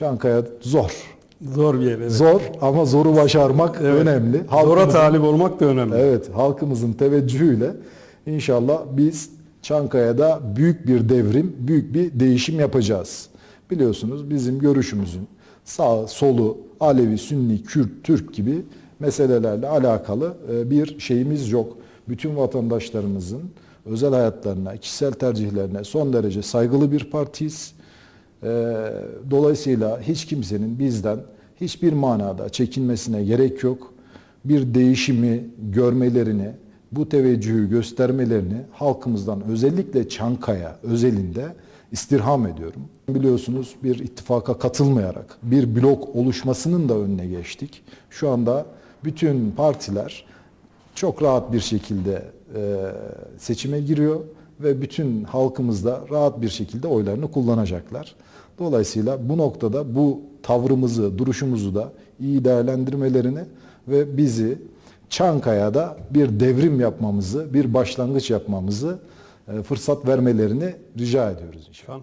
Çankaya zor. Zor bir yer. Evet. Zor ama zoru başarmak Evet. önemli. Zora talip olmak da önemli. Evet, halkımızın teveccühüyle inşallah biz Çankaya'da büyük bir devrim, büyük bir değişim yapacağız. Biliyorsunuz bizim görüşümüzün sağ, solu, Alevi, Sünni, Kürt, Türk gibi meselelerle alakalı e, bir şeyimiz yok. Bütün vatandaşlarımızın özel hayatlarına, kişisel tercihlerine son derece saygılı bir partiyiz. Ee, Dolayısıyla hiç kimsenin bizden hiçbir manada çekinmesine gerek yok. Bir değişimi görmelerini, bu teveccühü göstermelerini halkımızdan özellikle Çankaya özelinde istirham ediyorum. Biliyorsunuz bir ittifaka katılmayarak bir blok oluşmasının da önüne geçtik. Şu anda bütün partiler çok rahat bir şekilde e, seçime giriyor ve bütün halkımız da rahat bir şekilde oylarını kullanacaklar. Dolayısıyla bu noktada bu tavrımızı, duruşumuzu da iyi değerlendirmelerini ve bizi Çankaya'da bir devrim yapmamızı, bir başlangıç yapmamızı e, fırsat vermelerini rica ediyoruz inşallah.